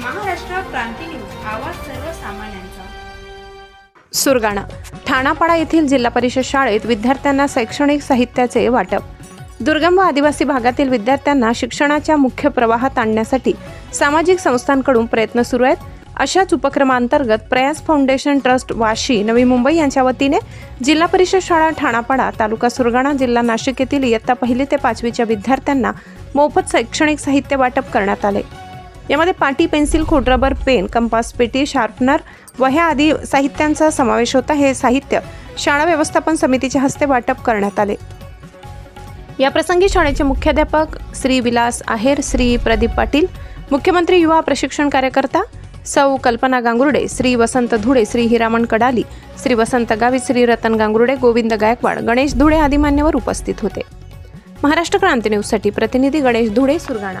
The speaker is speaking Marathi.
क्रांती न्यूज आवाज सर्वसामान्यांचा. सुरगाणा ठाणापाडा येथील जिल्हा परिषद शाळेत विद्यार्थ्यांना शैक्षणिक साहित्याचे वाटप. दुर्गम व आदिवासी भागातील विद्यार्थ्यांना शिक्षणाच्या मुख्य प्रवाहात आणण्यासाठी सामाजिक संस्थांकडून प्रयत्न सुरू आहेत. अशाच उपक्रमांतर्गत प्रयास फाउंडेशन ट्रस्ट वाशी नवी मुंबई यांच्या वतीने जिल्हा परिषद शाळा ठाणापाडा तालुका सुरगाणा जिल्हा नाशिक येथील इयत्ता पहिली ते पाचवीच्या विद्यार्थ्यांना मोफत शैक्षणिक साहित्य वाटप करण्यात आले. यामध्ये पाटी पेन्सिल खोडरबर पेन कंपास पेटी शार्पनर वह्या आदी साहित्यांचा समावेश होता. हे साहित्य शाळा व्यवस्थापन समितीच्या हस्ते वाटप करण्यात आले. या प्रसंगी शाळेचे मुख्याध्यापक श्री विलास आहेर श्री प्रदीप पाटील मुख्यमंत्री युवा प्रशिक्षण कार्यकर्ता सौ कल्पना गांगुर्डे श्री वसंत धुळे श्री हिरामण कडाली श्री वसंत गावित श्री रतन गांगुर्डे गोविंद गायकवाड गणेश धुळे आदी मान्यवर उपस्थित होते. महाराष्ट्र क्रांती न्यूजसाठी प्रतिनिधी गणेश धुळे सुरगाणा.